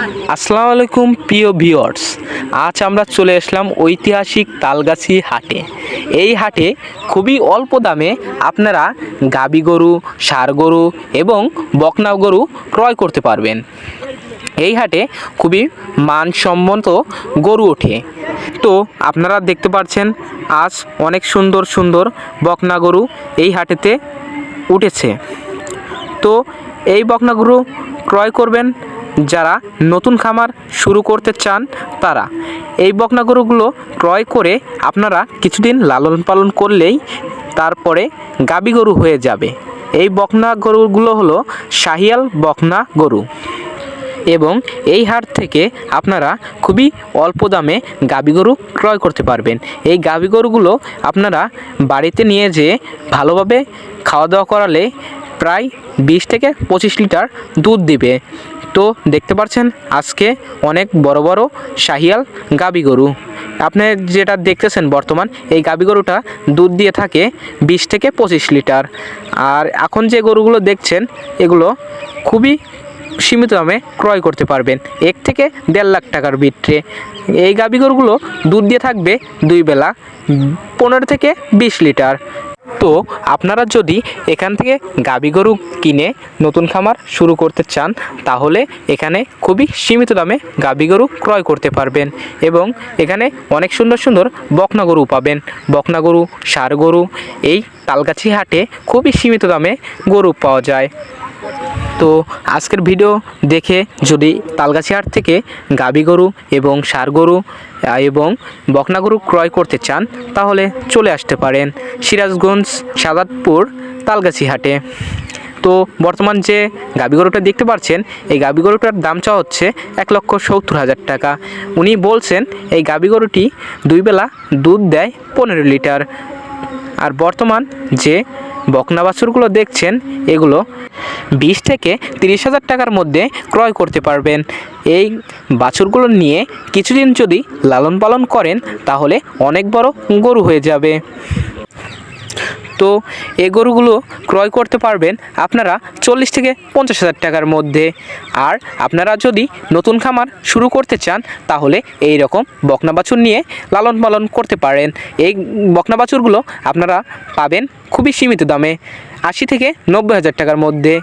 আসসালামু আলাইকুম, প্রিয় ভিউয়ার্স। আজ আমরা চলে আসলাম ঐতিহাসিক তালগাছি হাটে। এই হাটে খুবই অল্প দামে আপনারা গাবি গরু, ষাড় গরু এবং বকনা গরু ক্রয় করতে পারবেন। এই হাটে খুবই মানসম্মত গরু ওঠে। তো আপনারা দেখতে পাচ্ছেন, আজ অনেক সুন্দর সুন্দর বকনা গরু এই হাটেতে উঠেছে। তো এই বকনাগুলো ক্রয় করবেন যারা নতুন খামার শুরু করতে চান তারা এই বকনা গরুগুলো ক্রয় করে আপনারা কিছুদিন লালন পালন করলেই তারপরে গাবি গরু হয়ে যাবে। এই বকনা গরুগুলো হলো শাহিয়াল বকনা গরু এবং এই হাট থেকে আপনারা খুবই অল্প দামে গাবি গরু ক্রয় করতে পারবেন। এই গাবি গরুগুলো আপনারা বাড়িতে নিয়ে যেয়ে ভালোভাবে খাওয়া দাওয়া করালে প্রায় বিশ থেকে পঁচিশ লিটার দুধ দিবে। তো দেখতে পাচ্ছেন, আজকে অনেক বড় বড় শাহিয়াল গাবি গরু। আপনি যেটা দেখতেছেন বর্তমান, এই গাবি গরুটা দুধ দিয়ে থাকে বিশ থেকে পঁচিশ লিটার। আর এখন যে গরুগুলো দেখছেন, এগুলো খুবই সীমিত দামে ক্রয় করতে পারবেন, এক থেকে দেড় লাখ টাকার ভিতরে। এই গাভী গরুগুলো দুধ দিয়ে থাকবে দুই বেলা, পনেরো থেকে বিশ লিটার। তো আপনারা যদি এখান থেকে গাবি গরু কিনে নতুন খামার শুরু করতে চান, তাহলে এখানে খুবই সীমিত দামে গাবি গরু ক্রয় করতে পারবেন এবং এখানে অনেক সুন্দর সুন্দর বকনা গরু পাবেন। বকনা গরু সার গরু, এই তালগাছি হাটে খুবই সীমিত দামে গরু পাওয়া যায়। তো আজকের ভিডিও দেখে যদি তালগাছি হাট থেকে গাবি গরু এবং ষাড় গরু এবং বকনা গরু ক্রয় করতে চান, তাহলে চলে আসতে পারেন সিরাজগঞ্জ সাদাতপুর তালগাছি হাটে। তো বর্তমান যে গাবি গরুটা দেখতে পাচ্ছেন, এই গাবি গরুটার দাম চাওয়া হচ্ছে এক লক্ষ সত্তর হাজার টাকা। উনি বলছেন, এই গাবি গরুটি দুই বেলা দুধ দেয় পনেরো লিটার। আর বর্তমান যে বকনা বাছুরগুলো দেখছেন, এগুলো বিশ থেকে তিরিশ হাজার টাকার মধ্যে ক্রয় করতে পারবেন। এই বাছুরগুলো নিয়ে কিছুদিন যদি লালন পালন করেন, তাহলে অনেক বড় গরু হয়ে যাবে। তো এই গরুগুলো ক্রয় করতে পারবেন আপনারা চল্লিশ থেকে পঞ্চাশ হাজার টাকার মধ্যে। আর আপনারা যদি নতুন খামার শুরু করতে চান, তাহলে এই রকম বকনা বাছুর নিয়ে লালন পালন করতে পারেন। এই বকনা বাছুরগুলো আপনারা পাবেন খুবই সীমিত দামে, আশি থেকে নব্বই হাজার টাকার মধ্যে।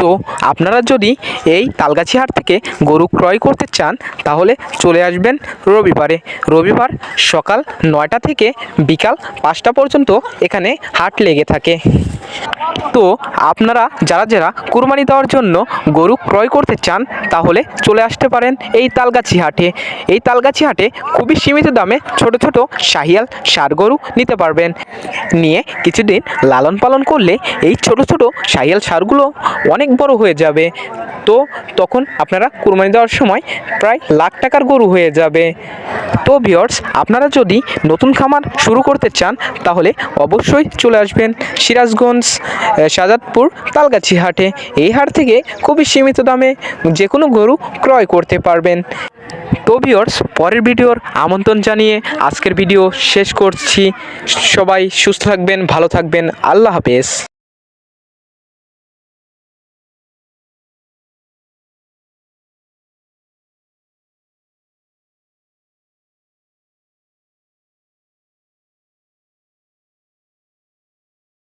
তো আপনারা যদি এই তালগাছি হাট থেকে গরু ক্রয় করতে চান, তাহলে চলে আসবেন রবিবারে। রবিবার সকাল নয়টা থেকে বিকাল পাঁচটা পর্যন্ত এখানে হাট লেগে থাকে। তো আপনারা যারা যারা কুরবানি দেওয়ার জন্য গরু ক্রয় করতে চান, তাহলে চলে আসতে পারেন এই তালগাছি হাটে। এই তালগাছি হাটে খুবই সীমিত দামে ছোট ছোট শাহিয়াল সার গরু নিতে পারবেন। নিয়ে কিছুদিন লালন পালন করলে এই ছোট ছোট শাহিয়াল সারগুলো অনেক বড় হয়ে যাবে। তো তখন আপনারা কুরবানি দেওয়ার সময় প্রায় লাখ টাকার গরু হয়ে যাবে। তো ভিওর্স আপনারা যদি নতুন খামার শুরু করতে চান, তাহলে অবশ্যই চলে আসবেন। সিরাজগঞ্জ শাজাদপুর তালগাছি হাটে। এই হাট থেকে খুবই সীমিত দামে যে কোনো গরু ক্রয় করতে পারবেন। তো ভিওর্স পরের ভিডিওর আমন্ত্রণ জানিয়ে আজকের ভিডিও শেষ করছি। সবাই সুস্থ থাকবেন, ভালো থাকবেন। আল্লাহ হাফেজ।